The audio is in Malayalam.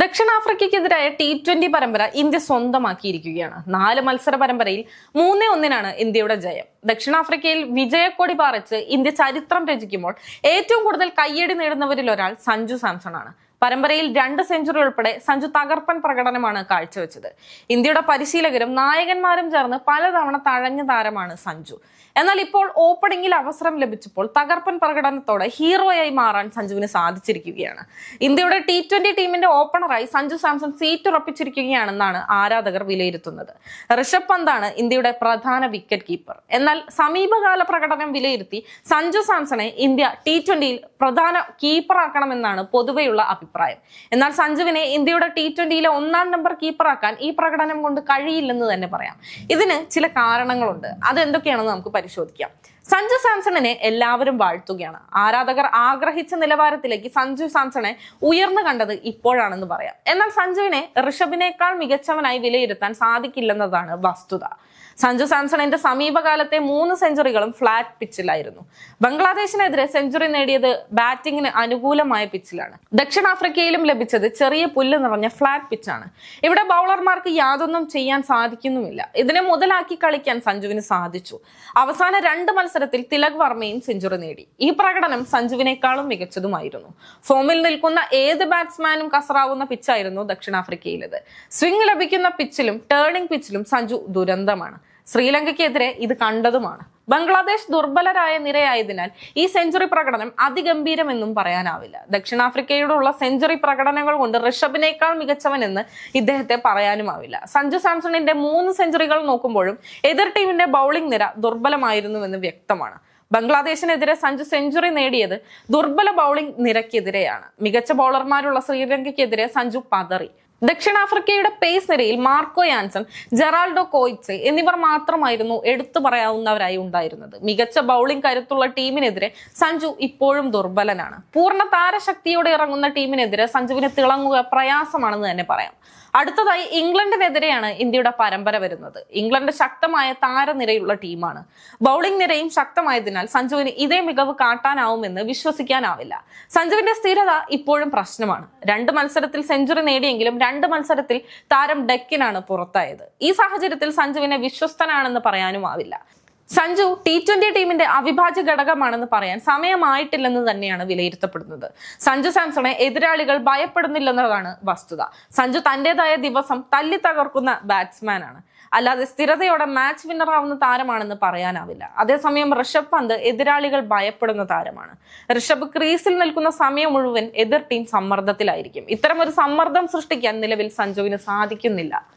ദക്ഷിണാഫ്രിക്കയ്ക്കെതിരായ ടി ട്വന്റി പരമ്പര ഇന്ത്യ സ്വന്തമാക്കിയിരിക്കുകയാണ്. നാല് മത്സര പരമ്പരയിൽ മൂന്നേ ഒന്നിനാണ് ഇന്ത്യയുടെ ജയം. ദക്ഷിണാഫ്രിക്കയിൽ വിജയക്കൊടി പാറിച്ച് ഇന്ത്യ ചരിത്രം രചിക്കുമ്പോൾ ഏറ്റവും കൂടുതൽ കയ്യടി നേടുന്നവരിൽ ഒരാൾ സഞ്ജു സാംസൺ ആണ് പരമ്പരയിൽ രണ്ട് സെഞ്ചുറി ഉൾപ്പെടെ സഞ്ജു തകർപ്പൻ പ്രകടനമാണ് കാഴ്ചവെച്ചത്. ഇന്ത്യയുടെ പരിശീലകരും നായകന്മാരും ചേർന്ന് പലതവണ തഴഞ്ഞ താരമാണ് സഞ്ജു. എന്നാൽ ഇപ്പോൾ ഓപ്പണിംഗിൽ അവസരം ലഭിച്ചപ്പോൾ തകർപ്പൻ പ്രകടനത്തോടെ ഹീറോയായി മാറാൻ സഞ്ജുവിന് സാധിച്ചിരിക്കുകയാണ്. ഇന്ത്യയുടെ ടി ട്വന്റി ടീമിന്റെ ഓപ്പണറായി സഞ്ജു സാംസൺ സീറ്റ് ഉറപ്പിച്ചിരിക്കുകയാണെന്നാണ് ആരാധകർ വിലയിരുത്തുന്നത്. ഋഷഭ് പന്താണ് ഇന്ത്യയുടെ പ്രധാന വിക്കറ്റ് കീപ്പർ എന്നാൽ സമീപകാല പ്രകടനം വിലയിരുത്തി സഞ്ജു സാംസണെ ഇന്ത്യ ടി ട്വന്റിയിൽ പ്രധാന കീപ്പറാക്കണമെന്നാണ് പൊതുവെയുള്ള അഭിപ്രായം. എന്നാൽ സഞ്ജുവിനെ ഇന്ത്യയുടെ ടി ട്വന്റിയിലെ ഒന്നാം നമ്പർ കീപ്പറാക്കാൻ ഈ പ്രകടനം കൊണ്ട് കഴിയില്ലെന്ന് തന്നെ പറയാം. ഇതിന് ചില കാരണങ്ങളുണ്ട്. അതെന്തൊക്കെയാണെന്ന് നമുക്ക് പരിശോധിക്കാം. സഞ്ജു സാംസണിനെ എല്ലാവരും വാഴ്ത്തുകയാണ്. ആരാധകർ ആഗ്രഹിച്ച നിലവാരത്തിലേക്ക് സഞ്ജു സാംസണെ ഉയർന്നു കണ്ടത് ഇപ്പോഴാണെന്ന് പറയാം. എന്നാൽ സഞ്ജുവിനെ ഋഷഭിനേക്കാൾ മികച്ചവനായി വിലയിരുത്താൻ സാധിക്കില്ലെന്നതാണ് വസ്തുത. സഞ്ജു സാംസണിന്റെ സമീപകാലത്തെ മൂന്ന് സെഞ്ചുറികളും ഫ്ലാറ്റ് പിച്ചിലായിരുന്നു. ബംഗ്ലാദേശിനെതിരെ സെഞ്ചുറി നേടിയത് ബാറ്റിംഗിന് അനുകൂലമായ പിച്ചിലാണ്. ദക്ഷിണാഫ്രിക്കയിലും ലഭിച്ചത് ചെറിയ പുല്ല് നിറഞ്ഞ ഫ്ലാറ്റ് പിച്ചാണ്. ഇവിടെ ബൗളർമാർക്ക് യാതൊന്നും ചെയ്യാൻ സാധിക്കുന്നുമില്ല. ഇതിനെ മുതലാക്കി കളിക്കാൻ സഞ്ജുവിന് സാധിച്ചു. അവസാന രണ്ട് മത്സരത്തിൽ തിലക് വർമ്മയും സെഞ്ചുറി നേടി. ഈ പ്രകടനം സഞ്ജുവിനേക്കാളും മികച്ചതുമായിരുന്നു. ഫോമിൽ നിൽക്കുന്ന ഏത് ബാറ്റ്സ്മാനും കസറാവുന്ന പിച്ചായിരുന്നു ദക്ഷിണാഫ്രിക്കയിലത്. സ്വിംഗ് ലഭിക്കുന്ന പിച്ചിലും ടേണിംഗ് പിച്ചിലും സഞ്ജു ദുരന്തമാണ്. ശ്രീലങ്കയ്ക്കെതിരെ ഇത് കണ്ടതുമാണ്. ബംഗ്ലാദേശ് ദുർബലരായ നിരയായതിനാൽ ഈ സെഞ്ചുറി പ്രകടനം അതിഗംഭീരമെന്നും പറയാനാവില്ല. ദക്ഷിണാഫ്രിക്കയോടുള്ള സെഞ്ചുറി പ്രകടനങ്ങൾ കൊണ്ട് ഋഷഭിനേക്കാൾ മികച്ചവനെന്ന് ഇദ്ദേഹത്തെ പറയാനുമാവില്ല. സഞ്ജു സാംസണിന്റെ മൂന്ന് സെഞ്ചുറികൾ നോക്കുമ്പോഴും എതിർ ടീമിന്റെ ബൗളിംഗ് നിര ദുർബലമായിരുന്നുവെന്ന് വ്യക്തമാണ്. ബംഗ്ലാദേശിനെതിരെ സഞ്ജു സെഞ്ചുറി നേടിയത് ദുർബല ബൗളിംഗ് നിരക്കെതിരെയാണ്. മികച്ച ബൗളർമാരുള്ള ശ്രീലങ്കയ്ക്കെതിരെ സഞ്ജു പതറി. ദക്ഷിണാഫ്രിക്കയുടെ പേസ് നിരയിൽ മാർക്കോ യാൻസൺ ജെറാൾഡോ കോയിറ്റ്സെ എന്നിവർ മാത്രമായിരുന്നു എടുത്തു പറയാവുന്നവരായി ഉണ്ടായിരുന്നത്. മികച്ച ബൗളിംഗ് കരുത്തുള്ള ടീമിനെതിരെ സഞ്ജു ഇപ്പോഴും ദുർബലനാണ്. പൂർണ താരശക്തിയോടെ ഇറങ്ങുന്ന ടീമിനെതിരെ സഞ്ജുവിന് തിളങ്ങുക പ്രയാസമാണെന്ന് തന്നെ പറയാം. അടുത്തതായി ഇംഗ്ലണ്ടിനെതിരെയാണ് ഇന്ത്യയുടെ പരമ്പര വരുന്നത്. ഇംഗ്ലണ്ട് ശക്തമായ താരനിരയുള്ള ടീമാണ്. ബൗളിംഗ് നിരയും ശക്തമായതിനാൽ സഞ്ജുവിന് ഇതേ മികവ് കാട്ടാനാവുമെന്ന് വിശ്വസിക്കാനാവില്ല. സഞ്ജുവിന്റെ സ്ഥിരത ഇപ്പോഴും പ്രശ്നമാണ്. രണ്ട് മത്സരത്തിൽ സെഞ്ചുറി നേടിയെങ്കിലും രണ്ട് മത്സരത്തിൽ താരം ഡെക്കിനാണ് പുറത്തായത്. ഈ സാഹചര്യത്തിൽ സഞ്ജുവിനെ വിശ്വസ്തനാണെന്ന് പറയാനുമാവില്ല. സഞ്ജു ടി ട്വന്റി ടീമിന്റെ അവിഭാജ്യ ഘടകമാണെന്ന് പറയാൻ സമയമായിട്ടില്ലെന്ന് തന്നെയാണ് വിലയിരുത്തപ്പെടുന്നത്. സഞ്ജു സാംസണെ എതിരാളികൾ ഭയപ്പെടുന്നില്ലെന്നതാണ് വസ്തുത. സഞ്ജു തന്റേതായ ദിവസം തല്ലി തകർക്കുന്ന ബാറ്റ്സ്മാൻ ആണ്. അല്ലാതെ സ്ഥിരതയോടെ മാച്ച് വിന്നർ ആവുന്ന താരമാണെന്ന് പറയാനാവില്ല. അതേസമയം ഋഷഭ് പന്ത് എതിരാളികൾ ഭയപ്പെടുന്ന താരമാണ്. ഋഷഭ് ക്രീസിൽ നിൽക്കുന്ന സമയം മുഴുവൻ എതിർ ടീം സമ്മർദ്ദത്തിലായിരിക്കും. ഇത്തരം ഒരു സമ്മർദ്ദം സൃഷ്ടിക്കാൻ നിലവിൽ സഞ്ജുവിന് സാധിക്കുന്നില്ല.